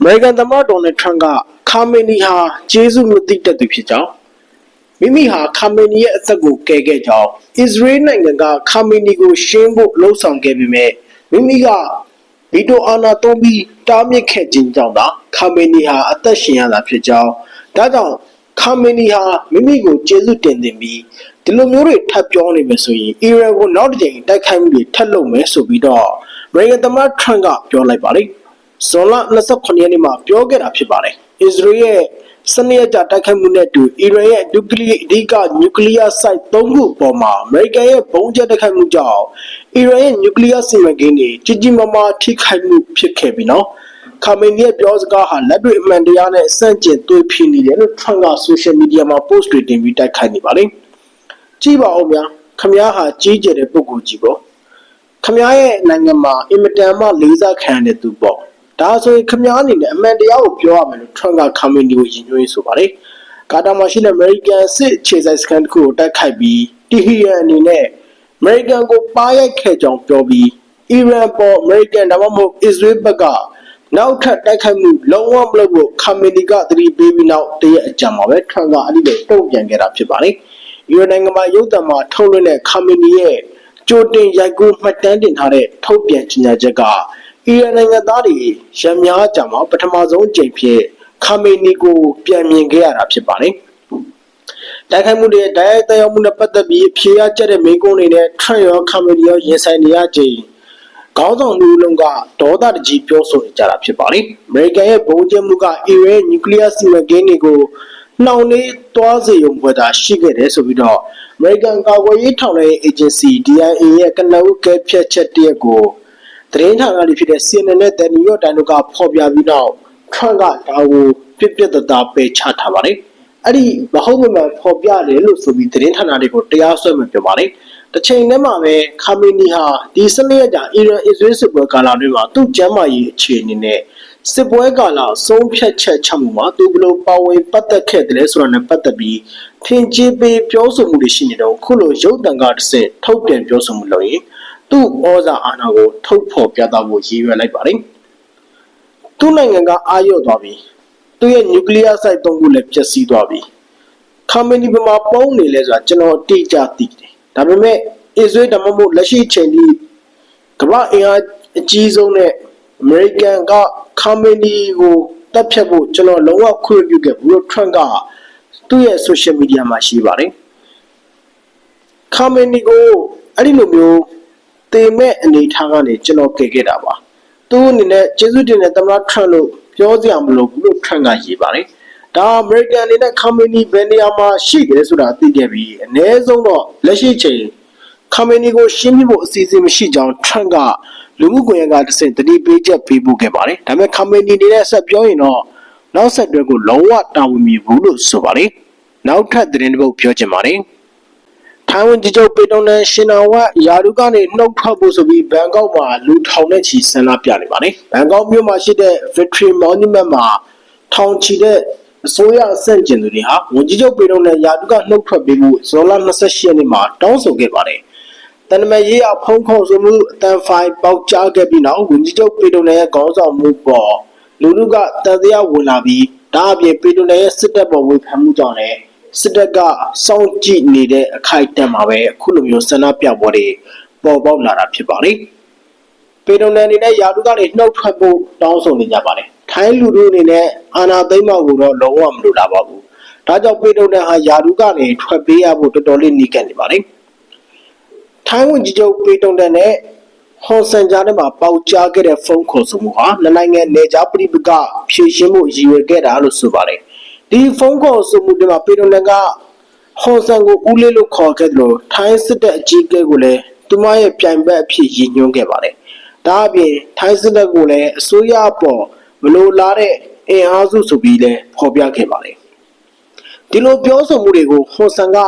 အမေရိကန်သမ္မတဒေါ်နယ်ထရန့်ကခါမေနီဟာကျေးဇူးမသိတတ်သူဖြစ်ကြောင်းမိမိဟာခါမေနီရဲ့အသက်ကိုကယ်ခဲ့ကြောင်းအစ္စရေးနိုင်ငံကခါမေနီကိုရှင်းဖို့လှုံ့ဆော်ခဲ့ပေမဲ့မိမိကဗီတိုအာဏာသုံးပြီးတားမြစ်ခဲ့ခြင်းကြောင့်သာခါမေနီဟာအသက်ရှင်ရတာဖြစ်ကြောင်းဒါကြောင့်ခါမေနီဟာမိမိကိုကျေးဇူးတင်တင်ပြီးဒီလိုမျိုးတွေထပ်ပြောနေမယ်ဆိုရင်အီရန်ကိုနောက်တစ်ကြိမ်တိုက်ခိုက်မှုတွေထပ်လုပ်မယ်ဆိုပြီးတော့အမေရိကန်သမ္မတထရန့်ကပြောလိုက်ပါလိမ့် ဇွန်လ28ရက်နေ့မှာပြောခဲ့တာဖြစ်ပါတယ်။အစ္စရေးရဲ့စနစ်ရကြတိုက်ခိုက်မှုနဲ့အတူအီရန်ရဲ့နျူကလီးယားအဓိကနျူကလီးယား site ၃ခုအပေါ်မှာအမေရိကန်ရဲ့ဘုံကျတိုက်ခိုက်မှုကြောင့်အီရန်ရဲ့နျူကလီးယားစီမံကိန်းတွေကြီးကြီးမားမားထိခိုက်မှုဖြစ်ခဲ့ပြီးနော်ခါမင်းရဲ့ပြောစကားဟာလက်တွေ့အမှန်တရားနဲ့အဆန့်ကျင်သွေးဖြစ်နေတယ်လို့ Trump က social media မှာ post တွေတင်ပြီးတိုက်ခိုက်နေပါတယ်။ကြည့်ပါဦးဗျာခမည်းဟာကြီးကျယ်တဲ့ပုံကိုကြည့်ပေါ့ခမည်းရဲ့နိုင်ငံမှာအင်မတန်မှလေးစားခံရတဲ့သူပေါ့ ဒါဆိုရင်ခမ ्या အနေနဲ့အမှန်တရားကိုပြောရမယ်လို့ထရန့်ကခမင်းဒီကိုယဉ်ညွှန်းဆိုပါတယ်ကာတာမှာရှိတဲ့ American စစ်ခြေစိုက်စခန်းတစ်ခုကိုတိုက်ခိုက်ပြီးတီဟီရန်အနေနဲ့ American ကိုပါရိုက်ခဲ့ကြောင်းပြောပြီးအီရန်ပေါ် American ဒါမှမဟုတ် Israel ဘက်ကနောက်ထပ်တိုက်ခိုက်မှုလုံးဝမလုပ်ဖို့ခမင်းဒီကသတိပေးပြီးနောက်တရက်အကြာမှာပဲထရန့်ကအဲ့ဒီလိုတုံ့ပြန်ခဲ့တာဖြစ်ပါတယ်အီရန်နိုင်ငံမှာရုပ်သံမှာထုတ်လွှင့်တဲ့ခမင်းဒီရဲ့ကြိုတင်ရိုက်ကူးမှတ်တမ်းတင်ထားတဲ့ထုတ်ပြန်ကြေညာချက်က အီရန်နိုင်ငံသားတွေရများကြမှာပထမဆုံးအကြိမ်ဖြစ်ခါမေနီကိုပြန်မြင်ခဲ့ရတာဖြစ်ပါတယ်။တိုက်ခိုက်မှုတွေတိုက်ရိုက်သက်ရောက်မှုနဲ့ပတ်သက်ပြီးဖြေရကျက်တဲ့မိကုန်းတွေနဲ့ထရန့်ရောခါမေနီရောရင်ဆိုင်နေရချိန်ခေါင်းဆောင်လူလုံးကဒေါသတကြီးပြောဆိုနေကြတာဖြစ်ပါတယ်။အမေရိကန်ရဲ့ဗုံးကျမှုကအီရန်နျူကလ িয়ার စီမံကိန်းတွေကိုနှောင့်နှေးသွားစေရုံပဲသာရှိခဲ့တယ်ဆိုပြီးတော့ American ကာကွယ်ရေးထောက်လှမ်းရေး agency DIA ရဲ့ကနအုပ်ကဲဖြတ်ချက်တရက်ကို သတင်းဌာနတွေဖြစ်တဲ့ CNN နဲ့ The New York Times တို့ကဖော်ပြပြီးနောက် Trump ကဒါကိုပြစ်ပြစ်သားသားပယ်ချထားပါတယ်။အဲ့ဒီမဟုတ်မမှန်ဖော်ပြတယ်လို့ဆိုပြီးသတင်းဌာနတွေကိုတရားစွဲမှပြောပါတယ်။တစ်ချိန်တည်းမှာပဲခါမီနီဟာဒီစနေရက်ကြာအီရန်အစ္စရေးစစ်ပွဲကာလအတွင်းမှာသူ့ကျမ်းမာရေးအခြေအနေနဲ့စစ်ပွဲကာလဆုံးဖြတ်ချက်ချမှုမှာသူဘယ်လိုပါဝင်ပတ်သက်ခဲ့တယ်လဲဆိုတာနဲ့ပတ်သက်ပြီးထင်ကြီးပေးပြောဆိုမှုတွေရှိနေတော့ခုလိုရုပ်တံကတစ်ဆင့်ထုတ်ပြန်ပြောဆိုမှုလုပ်ရင် သူ့ဩဇာအာဏာကိုထုတ်ဖော်ပြသဖို့ရည်ရွယ်လိုက်ပါတယ်။သူ့နိုင်ငံကအာရုံသွားပြီ။သူ့ရဲ့နျူကလ িয়ার စိုက်သုံးခုလည်းပျက်စီးသွားပြီ။ခါမနီဘမှာပုံနေလဲဆိုတာကျွန်တော်အတိအကျသိတယ်။ဒါပေမဲ့အစ္စရေးဓမ္မမို့လက်ရှိချိန်ထိကမ္ဘာအင်အားအကြီးဆုံးနဲ့အမေရိကန်ကခါမနီကိုတက်ဖြတ်ဖို့ကျွန်တော်လုံးဝခွင့်ပြုခဲ့ဘူးလို့ထရန့်ကသူ့ရဲ့ social media မှာရှိပါတယ်။ခါမနီကိုအဲ့ဒီလိုမျိုး တေမဲ့အနေထားကနေကျွန်တော်ကယ်ခဲ့တာပါ။သူအနေနဲ့ကျေးဇူးတင်တဲ့သမ္မတထရန့်လို့ပြောစရာမလိုဘူးလို့ထရန့်ကရေးပါတယ်။ဒါအမေရိကန်အနေနဲ့ခါမနီဘယ်နေရာမှာရှိတယ်ဆိုတာသိခဲ့ပြီးအ ਨੇ ဆုံးတော့လက်ရှိချိန်ခါမနီကိုရှင်းပြဖို့အစီအစဉ်မရှိကြောင်းထရန့်ကလူမှုကွန်ရက်ကတစ်ဆင့်တတိပေးချက်ပေးပို့ခဲ့ပါတယ်။ဒါပေမဲ့ခါမနီနေတဲ့ဆက်ပြောရင်တော့နောက်ဆက်တွဲကိုလုံးဝတာဝန်မြည်ဘူးလို့ဆိုပါတယ်။နောက်ထပ်သတင်းတစ်ပုဒ်ပြောချင်ပါတယ်။ ထိုင်းဝန်ကြီးချုပ်ပေတုံနန်ရှင်နာဝတ်ယာရုကနေနှုတ်ထွက်ဖို့ဆိုပြီးဘန်ကောက်မှာလူထောင်နဲ့ချီဆန္ဒပြနေပါတယ်။ဘန်ကောက်မြို့မှာရှိတဲ့ Victory Monument မှာထောင်ချီတဲ့အစိုးရအဆင့်ကျင်သူတွေဟာဝန်ကြီးချုပ်ပေတုံနန်ယာရုကနှုတ်ထွက်ပေးဖို့ဇွန်လ28ရက်နေ့မှာတောင်းဆိုခဲ့ပါတယ်။တန်တမန်ရေးအဖုံးခုံဆိုမှုအတန်ဖိုင်ပေါက်ကြားခဲ့ပြီးနောက်ဝန်ကြီးချုပ်ပေတုံနယ်ရဲ့ခေါင်းဆောင်မှုပေါ်လူလူကတန်တရားဝင်လာပြီးဒါအပြင်ပေတုံနယ်ရဲ့စစ်တပ်ပေါ်ဝေဖန်မှုကြောင့်လည်း စစ်တပ်ကစောင့်ကြည့်နေတဲ့အခိုက်အတန့်မှာပဲအခုလိုမျိုးဆန္ဒပြပွဲတွေပေါ်ပေါက်လာတာဖြစ်ပါလေပေတုံနယ်အနေနဲ့ယာတုကနေနှုတ်ထွက်ဖို့တောင်းဆိုနေကြပါတယ်ထိုင်းလူတို့အနေနဲ့အာဏာသိမ်းမှကိုတော့လုံးဝမလိုလားပါဘူးဒါကြောင့်ပေတုံနယ်ဟာယာတုကနေထွက်ပေးရဖို့တော်တော်လေးနှီးကပ်နေပါတယ်ထိုင်းဝန်ကြီးချုပ်ပေတုံတန်နဲ့ဟွန်ဆန်ကြားထဲမှာပေါက်ကြားခဲ့တဲ့ဖုန်းခေါ်ဆိုမှုဟာနှစ်နိုင်ငံနေကြားပြိပကဖြည့်ရှင်းမှုရည်ရွယ်ခဲ့တာလို့ဆိုပါတယ် ဒီဖုန်းခေါ်ဆိုမှုတွေမှာပေတုံတန်ကဟွန်ဆန်ကိုဦးလေးလို့ခေါ်ခဲ့တယ်လို့ထိုင်းစစ်တပ်အကြီးအကဲကိုလည်းသူမရဲ့ပြိုင်ဘက်အဖြစ်ရည်ညွှန်းခဲ့ပါတယ်ဒါအပြင်ထိုင်းစစ်တပ်ကိုလည်းအစိုးရအပေါ်မလိုလားတဲ့အင်အားစုဆိုပြီးလည်းဖော်ပြခဲ့ပါတယ်ဒီလိုပြောဆိုမှုတွေကိုဟွန်ဆန်က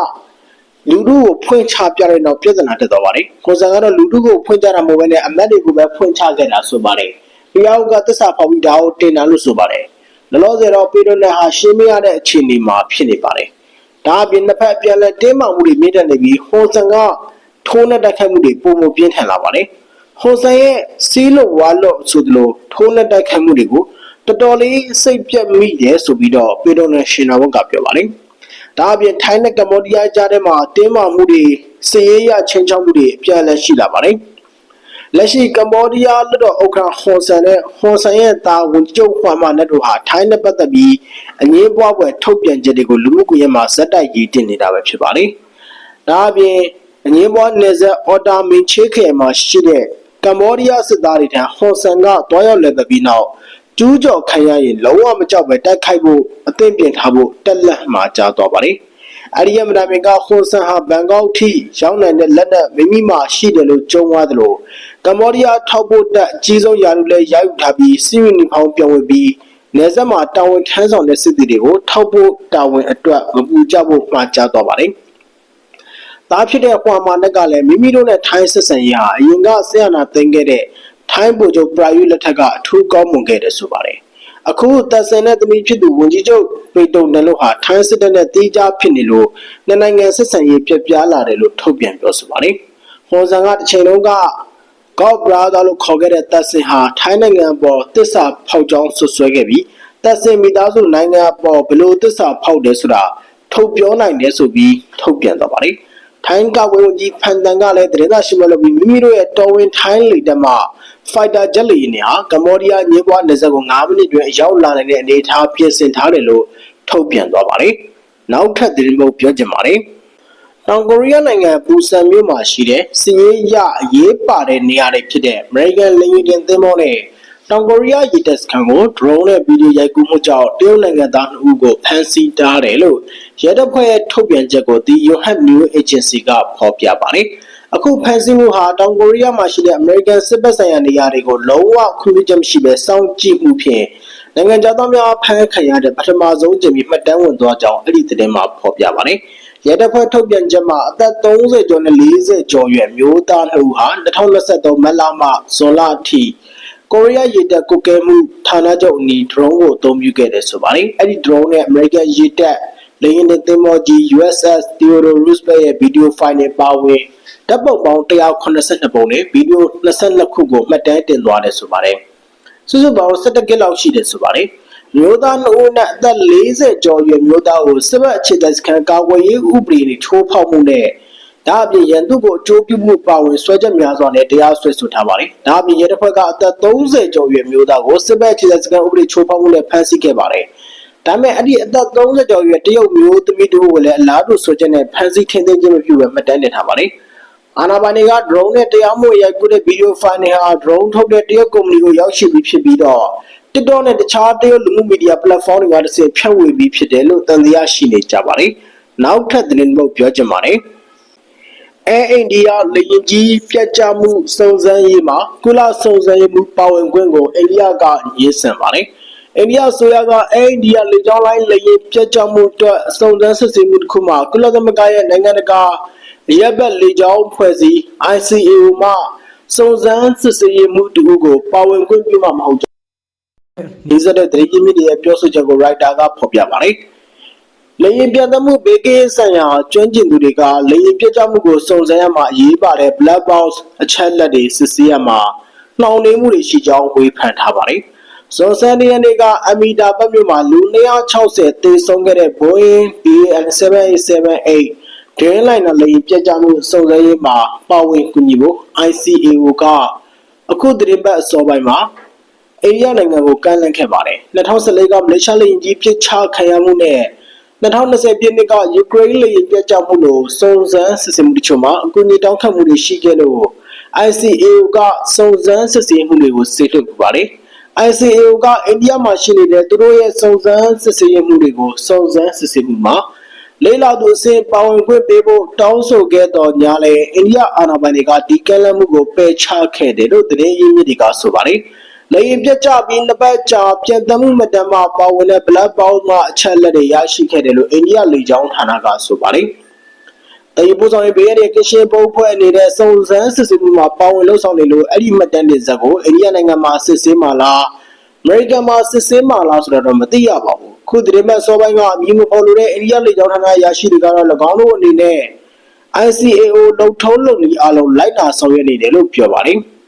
လူထုကိုဖွင့်ချပြတဲ့နောက်ပြဿနာတက်သွားပါတယ်။ခွန်ဆန်ကတော့လူထုကိုဖွင့်ချတာမဟုတ်ဘဲနဲ့အမတ်တွေကိုပဲဖွင့်ချခဲ့တာဆိုပါတယ်။တရားဥကသစ္စာဖောက်ပြီးဒါကိုတင်တာလို့ဆိုပါတယ်။ လောလောဆယ်တော့ပေဒိုနယ်ဟာရှင်းမရတဲ့အခြေအနေမှာဖြစ်နေပါတယ်။ဒါအပြင်နှစ်ဖက်အပြန်အလှန်တင်းမာမှုတွေမြင့်တက်နေပြီးဟွန်ဆန်ကထိုးနဲ့တိုက်ခိုက်မှုတွေပုံမပြင်းထန်လာပါတယ်။ဟွန်ဆန်ရဲ့စီးလို့ဝါလို့ဆိုသလိုထိုးလက်တိုက်ခိုက်မှုတွေကိုတော်တော်လေးစိတ်ပြက်မိတယ်ဆိုပြီးတော့ပေဒိုနယ်ရှင်နာဘုတ်ကပြောပါတယ်။ဒါအပြင်ထိုင်းနဲ့ကမ္ဘောဒီးယားကြားထဲမှာတင်းမာမှုတွေစည်ရေးရချင်းချောက်မှုတွေအပြတ်လက်ရှိလာပါတယ်။ လက်ရှိကမ္ဘောဒီးယားလွှတ်တော်ဥက္ကဋ္ဌဟွန်ဆန်နဲ့ဟွန်ဆန်ရဲ့တာဝန်ကျုပ်ဟွမ်မာနဲ့တို့ဟာထိုင်းနဲ့ပတ်သက်ပြီးအငင်းပွားပွဲထုတ်ပြန်ချက်တွေကိုလူမှုကွန်ရက်မှာဇက်တိုက်ရေးတင်နေတာပဲဖြစ်ပါတယ်။ဒါအပြင်အငင်းပွားနယ်စပ်အော်တာမင်ချေခရိုင်မှာရှိတဲ့ကမ္ဘောဒီးယားစစ်သားတွေထံဟွန်ဆန်ကတွားရောက်လက်သက်ပြီးနောက်ကျူးကျော်ခံရရင်လုံးဝမကြောက်ပဲတိုက်ခိုက်ဖို့အသင့်ပြင်ထားဖို့တက်လက်မှာကြားသွားပါတယ်။ အဲဒီရမနာမင်ကဟွန်ဆန်ဟာဘန်ကောက်ထိရောက်နိုင်တဲ့လက်နက်မိမိမှာရှိတယ်လို့ကြုံသွားသလိုကမ္ဘောဒီးယားထောက်ပို့တပ်အကြီးဆုံးယာရုလည်းရယူထားပြီးစီးရီနီဖောင်းပြောင်းဝင်ပြီးနေဆက်မှာတာဝန်ထမ်းဆောင်တဲ့စစ်သည်တွေကိုထောက်ပို့တာဝန်အတွက်မပူကြဖို့မှာကြားသွားပါတယ်။သားဖြစ်တဲ့ကွာမာနက်ကလည်းမိမိတို့နဲ့ထိုင်းဆက်ဆံရေးဟာအရင်ကဆရာနာသိမ်းခဲ့တဲ့ထိုင်းဗိုလ်ချုပ်ပရာယုလက်ထက်ကအထူးကောင်းမွန်ခဲ့တယ်ဆိုပါတယ်။ အခုတပ်ဆင်တဲ့သမီးဖြစ်သူဝန်ကြီးချုပ်ပေတုံနလို့ဟာထိုင်းစစ်တပ်နဲ့တီးခြားဖြစ်နေလို့နှစ်နိုင်ငံဆက်ဆံရေးပြပြလာတယ်လို့ထုတ်ပြန်ပြောဆိုပါတယ်။ဟွန်ဆန်ကတစ်ချိန်လုံးကကော့ဘရာသာလို့ခေါ်ခဲ့တဲ့တပ်ဆင်ဟာထိုင်းနိုင်ငံပေါ်တစ္ဆာဖောက်ကြောင်းဆွဆွဲခဲ့ပြီးတပ်ဆင်မိသားစုနိုင်ငံပေါ်ဘလို့တစ္ဆာဖောက်တယ်ဆိုတာထုတ်ပြောနိုင်တယ်ဆိုပြီးထုတ်ပြန်သွားပါတယ်။ထိုင်းကဝေဝန်ကြီးဖန်တန်ကလည်းသတင်းစာရှင်းလင်းလို့ပြီးမိမိတို့ရဲ့တော်ဝင်ထိုင်းလေတပ်မှ ဖိုက်တာဂျက်လီနဲ့ဟာကမ္ဘောဒီးယားညပွားနယ်စပ်ကို9မိနစ်တွင်ရောက်လာနိုင်တဲ့အနေအထားပြင်ဆင်ထားတယ်လို့ထုတ်ပြန်သွားပါတယ်။နောက်ထပ်သတင်းပုတ်ပြောချင်ပါတယ်။တောင်ကိုရီးယားနိုင်ငံပူဆန်မြို့မှာရှိတဲ့စီးရေးရအရေးပါတဲ့နေရာတွေဖြစ်တဲ့ American လေယာဉ်တင်သင်္ဘောနဲ့တောင်ကိုရီးယားရေတပ်စခန်းကို drone နဲ့ဗီဒီယိုရိုက်ကူးမှုကြောင့်တရုတ်နိုင်ငံသား2ဦးကိုဖမ်းဆီးထားတယ်လို့ရဲတပ်ဖွဲ့ရဲ့ထုတ်ပြန်ချက်ကို The Yonhap News Agency ကဖော်ပြပါတယ်။ အခုဖမ်းဆီးမှုဟာတောင်ကိုရီးယားမှာရှိတဲ့ American စစ်ဘက်ဆိုင်ရာနေရာတွေကိုလုံးဝခွင့်ပြုချက်မရှိဘဲစောင့်ကြည့်မှုဖြင့်နိုင်ငံသားများဖမ်းခံရတဲ့ပထမဆုံးကြိမ်မှတ်တမ်းဝင်သွားကြောင်းအဲ့ဒီသတင်းမှာဖော်ပြပါတယ်။ရဲတပ်ဖွဲ့ထုတ်ပြန်ချက်မှာအသက်30ကျော်နဲ့40ကျော်ရွယ်မျိုးသားနှုတ်ဟာ2023မတ်လမှဇွန်လအထိကိုရီးယားရေတပ်ကုကဲမှုဌာနချုပ်အနီး drone ကိုအသုံးပြုခဲ့တယ်ဆိုပါတယ်။အဲ့ဒီ drone နဲ့ American ရေတပ်လေယာဉ်တင်သင်္ဘောကြီး USS Theodore Roosevelt ရဲ့ဗီဒီယိုဖိုင်တွေပါဝင် ဓာတ်ပုံပေါင်း182ပုံနဲ့ဗီဒီယို22ခုကိုမှတ်တမ်းတင်သွားတယ်ဆိုပါတယ်။စုစုပေါင်း17ကစ်လောက်ရှိတယ်ဆိုပါတယ်။မျိုးသားနှုတ်နဲ့အသက်40ကျော်ရွယ်မျိုးသားကိုစစ်ဘက်အခြေတိုက်စခန်းကာကွယ်ရေးဥပဒေတွေထိုးဖောက်မှုနဲ့ဒါအပြင်ရန်သူကိုအကျိုးပြုမှုပါဝင်ဆွဲချက်များစွာနဲ့တရားစွဲဆိုထားပါတယ်။ဒါအပြင်ရဲတပ်ဖွဲ့ကအသက်30ကျော်ရွယ်မျိုးသားကိုစစ်ဘက်အခြေတိုက်စခန်းဥပဒေချိုးဖောက်မှုနဲ့ဖမ်းဆီးခဲ့ပါတယ်။ဒါပေမဲ့အဲ့ဒီအသက်30ကျော်ရွယ်တရုတ်မျိုးသမီးတို့ကိုလည်းအလားတူဆွဲချက်နဲ့ဖမ်းဆီးထင်သိမ်းခြင်းမပြုဘဲမှတ်တမ်းတင်ထားပါတယ်။ အာနာပါနေက drone နဲ့တရားမှုရိုက်ကူးတဲ့ဗီဒီယိုဖိုင်တွေဟာ drone ထုတ်တဲ့တရုတ်ကုမ္ပဏီကိုရောက်ရှိပြီးဖြစ်ပြီးတော့ TikTok နဲ့တခြားတရုတ်လူမှုမီဒီယာ platform တွေကတစ်ဆင့်ဖြန့်ဝေပြီးဖြစ်တယ်လို့တန်တရားရှိနေကြပါတယ်။နောက်ထပ်သတင်းပုတ်ပြောချင်ပါတယ်။အဲအိန္ဒိယလေရင်ကြီးပြတ်ကျမှုစုံစမ်းရေးမှာကုလစုံစမ်းရေးမှုပါဝင်ခွင့်ကိုအိန္ဒိယကရေးဆန်ပါတယ်။အိန္ဒိယဆိုရကအဲအိန္ဒိယလေကြောင်းလိုင်းလေရင်ပြတ်ကျမှုအတွက်စုံစမ်းစစ်ဆေးမှုတစ်ခုမှာကုလသမဂ္ဂရဲ့နိုင်ငံတကာ ရပ်ဘက်လေကြောင်းဖွဲ့စည်း ICAO မှစုံစမ်းစစ်ဆေးရေးမှုတူကိုပါဝင်ခွင့်ပြုမှာမဟုတ်ကြောင်းနေစတဲ့တရေကြီးမြစ်ရဲ့ပြောဆိုချက်ကို writer ကဖော်ပြပါတယ်။လေရင်ပြတ်သက်မှုဘေးကင်းဆိုင်ရာကျွမ်းကျင်သူတွေကလေရင်ပြတ်ကျမှုကိုစုံစမ်းရမှာအရေးပါတဲ့ black box အချက်လက်တွေစစ်ဆေးရမှာနှောင့်နှေးမှုတွေရှိကြောင်းဝေဖန်ထားပါတယ်။ဇွန်ဆန်ဒီယန်တွေကအမီတာပတ်မြို့မှာလူ260သေဆုံးခဲ့တဲ့ Boeing BA7878 ဒင်းလိုင်းနာလေရင်ပြတ်ကျမှုစုံစမ်းရေးမှာပါဝင်ကူညီဖို့ ICAO ကအခုသတင်းပတ်အစောပိုင်းမှာအိန္ဒိယနိုင်ငံကိုကမ်းလှမ်းခဲ့ပါတယ်။2014ကမလေးရှားလေရင်ကြီးပြစ်ချခံရမှုနဲ့2020ပြည့်နှစ်ကယူကရိန်းလေယာဉ်ပြတ်ကျမှုလို့စုံစမ်းစစ်ဆေးမှုတချို့မှာအကူအညီတောင်းခံမှုတွေရှိခဲ့လို့ ICAO ကစုံစမ်းစစ်ဆေးမှုတွေကိုစေလွှတ်ပပါတယ်။ ICAO ကအိန္ဒိယမှာရှိနေတဲ့သူတို့ရဲ့စုံစမ်းစစ်ဆေးမှုတွေကိုစုံစမ်းစစ်ဆေးမှုမှာ လေးလာသူအစဉ်ပါဝင်ခွင့်ပေးဖို့တောင်းဆိုခဲ့တော်ညာလဲအိန္ဒိယအာဏာပိုင်တွေကဒီကမ်းလှမ်းမှုကိုပယ်ချခဲ့တယ်လို့သတင်းရင်းမြစ်တွေကဆိုပါတယ်။လေရင်ပြတ်ကျပြီးနှစ်ပတ်ကြာပြန်တမှုမတမ်းမှပါဝင်တဲ့ black box မှအချက်လက်တွေရရှိခဲ့တယ်လို့အိန္ဒိယလေကြောင်းဌာနကဆိုပါတယ်။အဲဒီပို့ဆောင်ရေးဘေးရဲ့ကရှင်ပုံဖွဲ့နေတဲ့စုံစမ်းစစ်ဆေးမှုမှာပါဝင်လှုပ်ဆောင်နေလို့အဲ့ဒီမှတ်တမ်းတွေဇက်ကိုအိန္ဒိယနိုင်ငံမှာစစ်ဆေးမှလားအမေရိကန်မှာစစ်ဆေးမှလားဆိုတော့မသိရပါဘူး။ ခုဒီမဲ့စောပိုင်းကအမည်မဖော်လို့တဲ့အိန္ဒိယလေကြောင်းဌာနရရှိတွေကတော့၎င်းတို့အနေနဲ့ ICAO လုံထုံးလုံနည်းအလုံးလိုက်တာဆောင်ရွက်နေတယ်လို့ပြောပါတယ်။